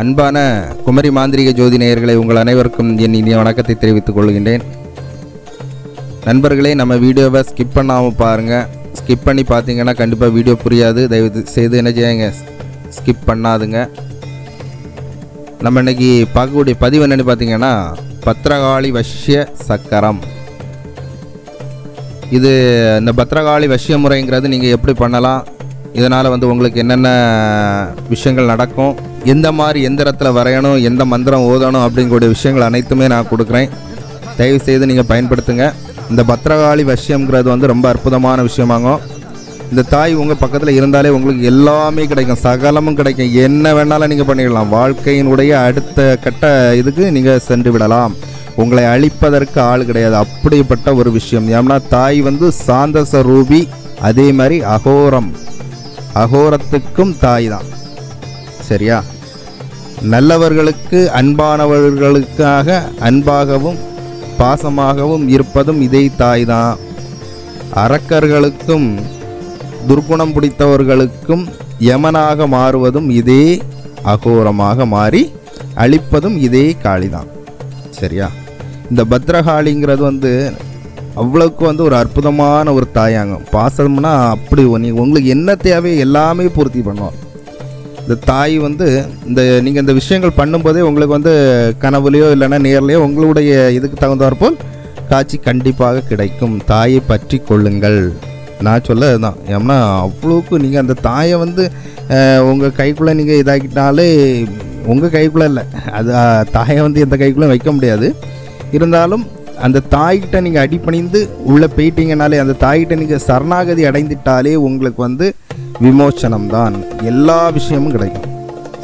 அன்பான குமரி மாந்திரிக ஜோதி நேயர்களை உங்கள் அனைவருக்கும் என் இனிய வணக்கத்தை தெரிவித்துக் கொள்கின்றேன். நண்பர்களே நம்ம வீடியோவை ஸ்கிப் பண்ணாமல் பாருங்கள் ஸ்கிப் பண்ணி பார்த்தீங்கன்னா கண்டிப்பாக வீடியோ புரியாது. தயவு செய்து என்ன செய்யுங்க ஸ்கிப் பண்ணாதுங்க. நம்ம இன்னைக்கு பார்க்கக்கூடிய பதிவு என்னென்னு பார்த்தீங்கன்னா பத்திரகாளி வஷ்ய சக்கரம். இது இந்த பத்திரகாளி வஷ்ய முறைங்கிறது நீங்கள் எப்படி பண்ணலாம்? இதனால் வந்து உங்களுக்கு என்னென்ன விஷயங்கள் நடக்கும்? எந்த மாதிரி எந்திரத்தில் வரையணும் எந்த மந்திரம் ஓதணும் அப்படிங்கக்கூடிய விஷயங்கள் அனைத்துமே நான் கொடுக்குறேன். தயவு செய்து நீங்கள் பயன்படுத்துங்க. இந்த பத்திரகாளி வசியம்ங்கிறது வந்து ரொம்ப அற்புதமான விஷயமாகும் இந்த தாய் உங்கள் பக்கத்தில் இருந்தாலே உங்களுக்கு எல்லாமே கிடைக்கும். சகலமும் கிடைக்கும். என்ன வேணாலும் நீங்கள் பண்ணிடலாம். வாழ்க்கையினுடைய அடுத்த கட்ட இதுக்கு நீங்கள் சென்று விடலாம். உங்களை அழிப்பதற்கு ஆள் கிடையாது. அப்படிப்பட்ட ஒரு விஷயம். ஏன்னா தாய் வந்து சாந்தச ரூபி அதே மாதிரி அகோரம். அகோரத்துக்கும் தாய் தான். சரியா? நல்லவர்களுக்கு அன்பானவர்களுக்காக அன்பாகவும் பாசமாகவும் இருப்பதும் இதே தாய் தான் அரக்கர்களுக்கும் துர்க்குணம் பிடித்தவர்களுக்கும் யமனாக மாறுவதும் இதே அகோரமாக மாறி அழிப்பதும் இதே காளிதான் சரியா? இந்த பத்ரகாளிங்கிறது வந்து அவ்வளோக்கு வந்து ஒரு அற்புதமான ஒரு தாயாங்க பாசம்னா அப்படி நீ உங்களுக்கு என்ன தேவையோ எல்லாமே பூர்த்தி பண்ணுவோம் இந்த தாய் வந்து இந்த நீங்கள் இந்த விஷயங்கள் பண்ணும்போதே உங்களுக்கு வந்து கனவுலையோ இல்லைன்னா நேர்லையோ உங்களுடைய இதுக்கு தகுந்தாற்போல் காட்சி கண்டிப்பாக கிடைக்கும். தாயை பற்றி கொள்ளுங்கள். நான் சொல்ல தான் ஏன்னா அவ்வளோக்கு நீங்கள் அந்த தாயை வந்து உங்கள் கைக்குள்ளே நீங்கள் இதாக்கிட்டாலே உங்கள் கைக்குள்ளே இல்லை. அது தாயை வந்து எந்த கைக்குள்ளே வைக்க முடியாது. இருந்தாலும் அந்த தாய்கிட்ட நீங்கள் அடிபணிந்து உள்ளே போயிட்டீங்கனாலே அந்த தாய்கிட்ட நீங்கள் சரணாகதி அடைந்துட்டாலே உங்களுக்கு வந்து விமோச்சனம் தான் எல்லா விஷயமும் கிடைக்கும்.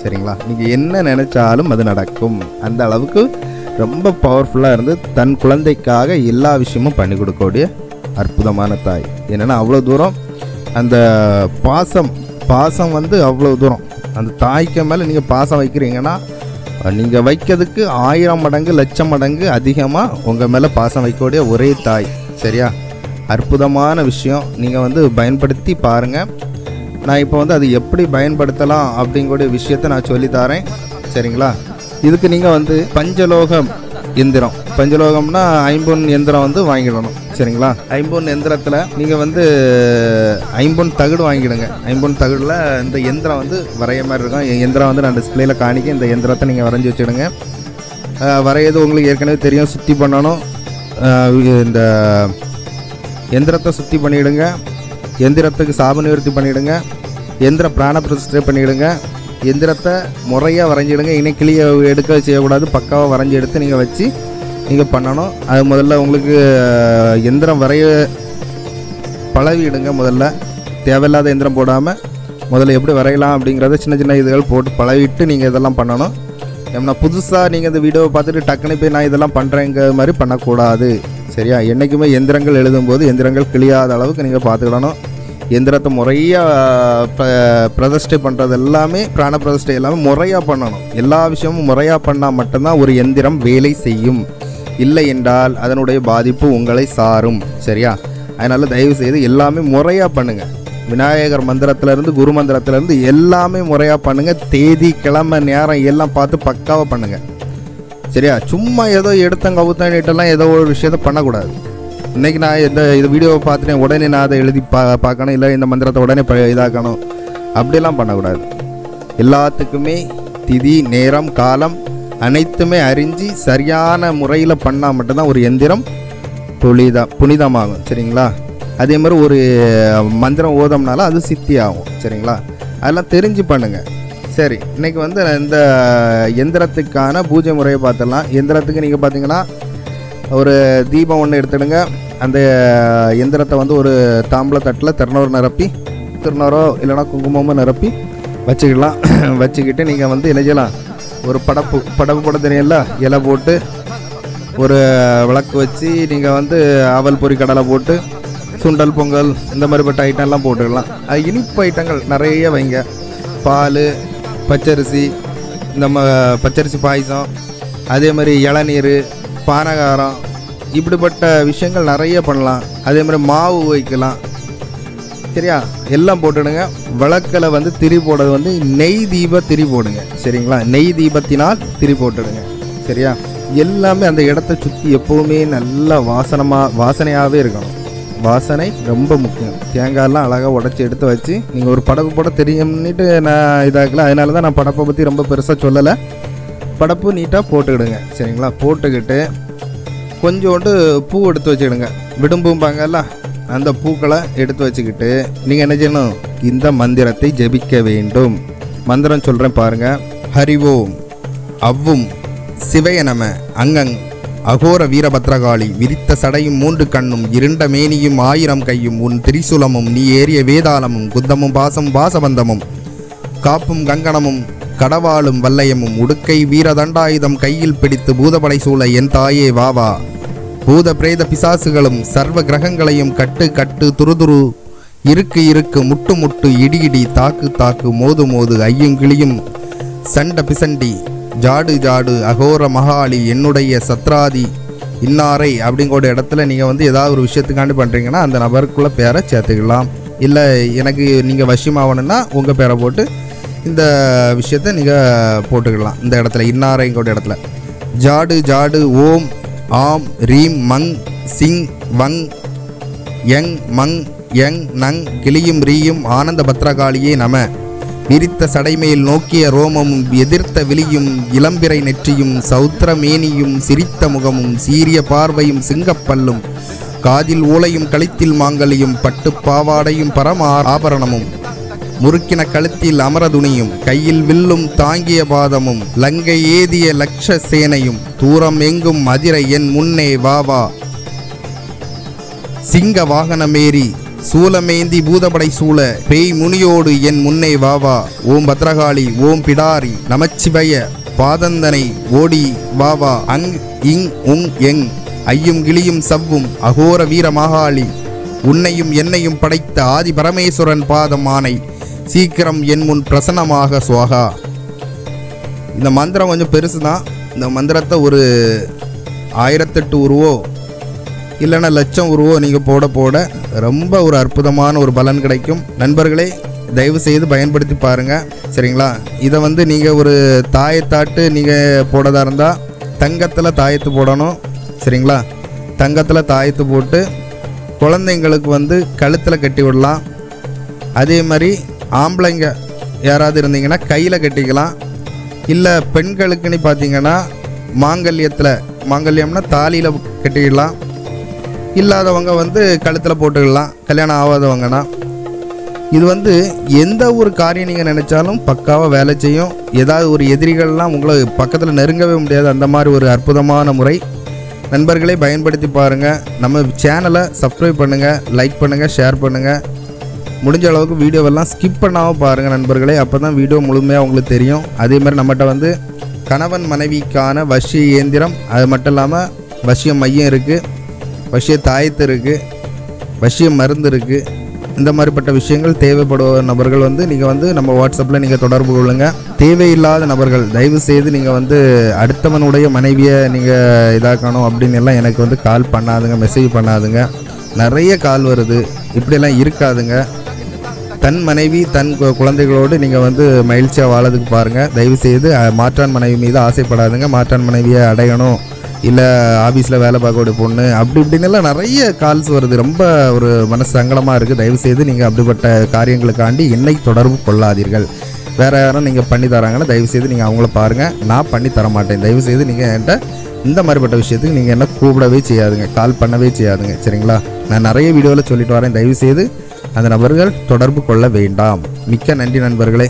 சரிங்களா? நீங்கள் என்ன நினச்சாலும் அது நடக்கும். அந்த அளவுக்கு ரொம்ப பவர்ஃபுல்லாக இருந்து தன் குழந்தைக்காக எல்லா விஷயமும் பண்ணி கொடுக்கக்கூடிய அற்புதமான தாய். என்னென்னா அவ்வளோ தூரம் அந்த பாசம் பாசம் வந்து அவ்வளோ தூரம். அந்த தாய்க்கு மேலே நீங்கள் பாசம் வைக்கிறீங்கன்னா நீங்கள் வைக்கிறதுக்கு ஆயிரம் மடங்கு லட்சம் மடங்கு அதிகமாக உங்கள் மேலே பாசம் வைக்கக்கூடிய ஒரே தாய். சரியா? அற்புதமான விஷயம். நீங்கள் வந்து பயன்படுத்தி பாருங்கள் நான் இப்போ வந்து அது எப்படி பயன்படுத்தலாம் அப்படிங்கக்கூடிய விஷயத்தை நான் சொல்லித் தரேன் சரிங்களா? இதுக்கு நீங்கள் வந்து பஞ்சலோகம் எந்திரம். பஞ்சலோகம்னா ஐம்பொன் எந்திரம் வந்து வாங்கிடணும். சரிங்களா? ஐம்பொன் எந்திரத்தில் நீங்கள் வந்து ஐம்பொன் தகடு வாங்கிடுங்க. ஐம்பொன் தகடில் இந்த எந்திரம் வந்து வரைய மாதிரி இருக்கும். என் எந்திரம் வந்து நான் டிஸ்பிளேயில் காணிக்க இந்த எந்திரத்தை நீங்கள் வரைஞ்சி வச்சுடுங்க. வரையது உங்களுக்கு ஏற்கனவே தெரியும். சுத்தி பண்ணணும். இந்த எந்திரத்தை சுத்தி பண்ணிவிடுங்க எந்திரத்துக்கு சாப நிவர்த்தி பண்ணிவிடுங்க எந்திர பிராண பிரதிஷ்டை பண்ணிவிடுங்க எந்திரத்தை முறையாக வரைஞ்சிடுங்க. இனி கிளியை எடுக்க செய்யக்கூடாது. பக்காவாக வரைஞ்சி எடுத்து நீங்கள் வச்சு நீங்கள் பண்ணணும். அது முதல்ல உங்களுக்கு எந்திரம் வரைய பழவிடுங்க முதல்ல. தேவையில்லாத எந்திரம் போடாமல் முதல்ல எப்படி வரையலாம் அப்படிங்கிறத சின்ன சின்ன இதுகள் போட்டு பழவிட்டு நீங்கள் இதெல்லாம் பண்ணணும். ஏன்னா புதுசாக நீங்கள் இந்த வீடியோவை பார்த்துட்டு டக்குனு போய் நான் இதெல்லாம் பண்ணுறேங்கிற மாதிரி பண்ணக்கூடாது. சரியா? என்றைக்குமே எந்திரங்கள் எழுதும்போது எந்திரங்கள் கிளியாத அளவுக்கு நீங்கள் பார்த்துக்கிடணும். எந்திரத்தை முறையாக ப பிரதிஷ்டை பண்ணுறது எல்லாமே பிராண பிரதிஷ்டை எல்லாமே முறையாக பண்ணணும். எல்லா விஷயமும் முறையாக பண்ணால் மட்டும்தான் ஒரு எந்திரம் வேலை செய்யும். இல்லை என்றால் அதனுடைய பாதிப்பு உங்களை சாரும். சரியா? அதனால் தயவு செய்து எல்லாமே முறையாக பண்ணுங்கள் விநாயகர் மந்திரத்திலேருந்து குரு மந்திரத்திலேருந்து எல்லாமே முறையாக பண்ணுங்கள் தேதி கிழமை நேரம் எல்லாம் பார்த்து பக்காவாக பண்ணுங்கள் சரியா? சும்மா ஏதோ எடுத்தங்க கவுத்தன்னுட்டெல்லாம் ஏதோ ஒரு விஷயத்த பண்ணக்கூடாது. இன்றைக்கி நான் இந்த இது வீடியோவை பார்த்துட்டேன் உடனே நான் அதை எழுதி பா பார்க்கணும் இல்லை இந்த மந்திரத்தை உடனே ப இதாக்கணும். அப்படிலாம் பண்ணக்கூடாது. எல்லாத்துக்குமே திதி நேரம் காலம் அனைத்துமே அறிஞ்சு சரியான முறையில் பண்ணால் மட்டும்தான் ஒரு எந்திரம் புனித புனிதமாகும். சரிங்களா? அதே மாதிரி ஒரு மந்திரம் ஓதம்னால அது சித்தி ஆகும் சரிங்களா? அதெல்லாம் தெரிஞ்சு பண்ணுங்கள் சரி இன்னைக்கு வந்து இந்த எந்திரத்துக்கான பூஜை முறையை பார்த்துடலாம். எந்திரத்துக்கு நீங்கள் பார்த்தீங்கன்னா ஒரு தீபம் ஒன்று எடுத்துடுங்க. அந்த எந்திரத்தை வந்து ஒரு தாம்பள தட்டில் திருநூறு நிரப்பி திருநூறோ இல்லைன்னா குங்குமமோ நிரப்பி வச்சுக்கலாம் வச்சுக்கிட்டு நீங்கள் வந்து என்ன செய்யலாம்? ஒரு படப்பு படப்பு போட தெரியல இலை போட்டு ஒரு விளக்கு வச்சு நீங்கள் வந்து அவல் பொறி கடலை போட்டு சுண்டல் பொங்கல் இந்த மாதிரிப்பட்ட ஐட்டம்லாம் போட்டுக்கலாம். அது இனிப்பு ஐட்டங்கள் நிறைய வைங்க. பால் பச்சரிசி நம்ம பச்சரிசி பாயசம் அதே மாதிரி இளநீர் பானகாரம் இப்படிப்பட்ட விஷயங்கள் நிறைய பண்ணலாம். அதே மாதிரி மாவு வைக்கலாம். சரியா? எல்லாம் போட்டுடுங்க. விளக்கில் வந்து திரி போடுறது வந்து நெய் தீப திரி போடுங்க. சரிங்களா? நெய் தீபத்தினால் திரி போட்டுடுங்க. சரியா? எல்லாமே அந்த இடத்த சுற்றி எப்போவுமே நல்லா வாசனமாக வாசனையாகவே இருக்கணும். வாசனை ரொம்ப முக்கியம். தேங்காயெல்லாம் அழகாக உடச்சி எடுத்து வச்சு நீங்கள் ஒரு படப்பு போட தெரியும்னுட்டு நான் இதாக்கல அதனால தான் நான் படப்பை பற்றி ரொம்ப பெருசாக சொல்லலை. படப்பு நீட்டாக போட்டுக்கிடுங்க சரிங்களா? போட்டுக்கிட்டு கொஞ்சோண்டு பூ எடுத்து வச்சுக்கிடுங்க. விடும்பும்பாங்கல்ல அந்த பூக்களை எடுத்து வச்சுக்கிட்டு நீங்கள் என்ன செய்யணும்? இந்த மந்திரத்தை ஜெபிக்க வேண்டும். மந்திரம் சொல்கிறேன் பாருங்க. ஹரிவோம் அவ்வும் சிவய நம அங்கங் அகோர வீரபத்ரகாளி விரித்த சடையும் மூன்று கண்ணும் இருண்ட மேனியும் ஆயிரம் கையும் உன் திரிசூலமும் நீ ஏறிய வேதாளமும் குத்தமும் பாசம் பாசபந்தமும் காப்பும் கங்கணமும் கடவாளும் வல்லையமும் உடுக்கை வீரதண்டாயுதம் கையில் பிடித்து பூதபடை சூழ என் தாயே வா வா. பூத பிரேத பிசாசுகளும் சர்வ கிரகங்களையும் கட்டு கட்டு துருதுரு இருக்கு இருக்கு முட்டு முட்டு இடி இடி தாக்கு தாக்கு மோது மோது ஐயும் கிளியும் சண்ட பிசண்டி ஜாடு ஜாடு அகோர மகாலி என்னுடைய சத்ராதி இன்னாரை அப்படிங்கிற இடத்துல நீங்கள் வந்து ஏதாவது ஒரு விஷயத்துக்காண்டி பண்ணுறீங்கன்னா அந்த நபருக்குள்ளே பேரை சேர்த்துக்கலாம். இல்லை எனக்கு நீங்கள் வசியமாகணும்னா உங்கள் பேரை போட்டு இந்த விஷயத்தை நீங்கள் போட்டுக்கலாம். இந்த இடத்துல இன்னாரைங்கோட இடத்துல. ஜாடு ஜாடு ஓம் ஆம் ரீம் மங் சிங் வங் யங் மங் யங் நங் கிளியும் ரீயும் ஆனந்த பத்ரகாளியே நம. விரித்த சடைமேல் நோக்கிய ரோமமும் எதிர்த்த விழியும் இளம்பிறை நெற்றியும் சௌத்திரமேனியும் சிரித்த முகமும் சீரிய பார்வையும் சிங்கப்பல்லும் காதில் ஊளையும் கழுத்தில் மாங்கலியும் பட்டு பாவாடையும் பரம ஆபரணமும் முறுக்கின கழுத்தில் அமரதுணியும் கையில் வில்லும் தாங்கிய பாதமும் லங்கை ஏதிய லக்ஷ சேனையும் தூரம் எங்கும் அதிர என் முன்னே வா வா. சிங்க வாகனமேறி சூலமேந்தி பூதபடை சூழ பேய் முனியோடு என் முன்னே வா வா. ஓம் பத்ரகாளி ஓம் பிடாரி நமச்சிவய பாதந்தனை ஓடி வா வா. அங் இங் உங் எங் ஐயும் கிளியும் சவ்வும் அகோர வீர மகாளி. உன்னையும் என்னையும் படைத்த ஆதி பரமேஸ்வரன் பாதம் ஆணை சீக்கிரம் என் முன் பிரசன்னமாக சுவாகா. இந்த மந்திரம் கொஞ்சம் பெருசு தான் இந்த மந்திரத்தை ஒரு ஆயிரத்தெட்டு உருவோ இல்லைன்னா லட்சம் உருவோ நீங்கள் போட போட ரொம்ப ஒரு அற்புதமான ஒரு பலன் கிடைக்கும். நண்பர்களே தயவு செய்து பயன்படுத்தி பாருங்கள் சரிங்களா? இதை வந்து நீங்கள் ஒரு தாயத்தாட்டு நீங்கள் போடதா இருந்தால் தங்கத்தில் தாயத்து போடணும். சரிங்களா? தங்கத்தில் தாயத்து போட்டு குழந்தைங்களுக்கு வந்து கழுத்தில் கட்டி விடலாம். அதே மாதிரி ஆம்பளைங்க யாராவது இருந்தீங்கன்னா கையில் கட்டிக்கலாம். இல்லை பெண்களுக்குன்னு பார்த்தீங்கன்னா மாங்கல்யத்தில் மாங்கல்யம்னா தாலியில் கட்டிக்கலாம் இல்லாதவங்க வந்து கழுத்தில் போட்டுக்கலாம் கல்யாணம் ஆகாதவங்கன்னா. இது வந்து எந்த ஒரு காரியம் நீங்கள் நினச்சாலும் பக்காவாக வேலை செய்யும். ஏதாவது ஒரு எதிரிகள்லாம் உங்களை பக்கத்தில் நெருங்கவே முடியாது. அந்த மாதிரி ஒரு அற்புதமான முறை. நண்பர்களை பயன்படுத்தி பாருங்கள் நம்ம சேனலை சப்ஸ்கிரைப் பண்ணுங்கள் லைக் பண்ணுங்கள் ஷேர் பண்ணுங்கள் முடிஞ்ச அளவுக்கு வீடியோவெல்லாம் ஸ்கிப் பண்ணாமல் பாருங்கள் நண்பர்களே. அப்போ தான் வீடியோ முழுமையாக உங்களுக்கு தெரியும். அதேமாதிரி நம்மகிட்ட வந்து கணவன் மனைவிக்கான வசிய இயந்திரம். அது மட்டும் இல்லாமல் வசிய மையம் இருக்குது வசிய தாயத்து இருக்குது வசிய மருந்து இருக்குது இந்த மாதிரிப்பட்ட விஷயங்கள் தேவைப்படுவ நபர்கள் வந்து நீங்கள் வந்து நம்ம வாட்ஸ்அப்பில் நீங்கள் தொடர்பு கொள்ளுங்கள் தேவையில்லாத நபர்கள் தயவு செய்து நீங்கள் வந்து அடுத்தவனுடைய மனைவியை நீங்கள் இதாக்கணும் அப்படின்னு எல்லாம் எனக்கு வந்து கால் பண்ணாதுங்க மெசேஜ் பண்ணாதுங்க. நிறைய கால் வருது இப்படியெல்லாம் இருக்காதுங்க. தன் மனைவி தன் குழந்தைகளோடு நீங்கள் வந்து மகிழ்ச்சியாக வாழதுக்கு பாருங்கள் தயவுசெய்து செய்து மாற்றான் மனைவி மீது ஆசைப்படாதுங்க. மாற்றான் மனைவியை அடையணும். இல்லை ஆஃபீஸில் வேலை பார்க்கக்கூடிய பொண்ணு அப்படி இப்படின்னு எல்லாம் நிறைய கால்ஸ் வருது. ரொம்ப ஒரு மனசு சங்கடமாக இருக்குது தயவுசெய்து நீங்கள் அப்படிப்பட்ட காரியங்களுக்காண்டி என்னை தொடர்பு கொள்ளாதீர்கள். வேறு யாரும் நீங்கள் பண்ணி தராங்கன்னா தயவுசெய்து நீங்கள் அவங்கள பாருங்கள் நான் பண்ணி தர மாட்டேன். தயவுசெய்து நீங்கள் என்கிட்ட இந்த மாதிரிப்பட்ட விஷயத்துக்கு நீங்கள் என்ன கூப்பிடவே செய்யாதுங்க. கால் பண்ணவே செய்யாதுங்க. சரிங்களா? நான் நிறைய வீடியோவில் சொல்லிட்டு வரேன். தயவுசெய்து அந்த நபர்கள் தொடர்பு கொள்ள வேண்டாம். மிக்க நன்றி நண்பர்களே.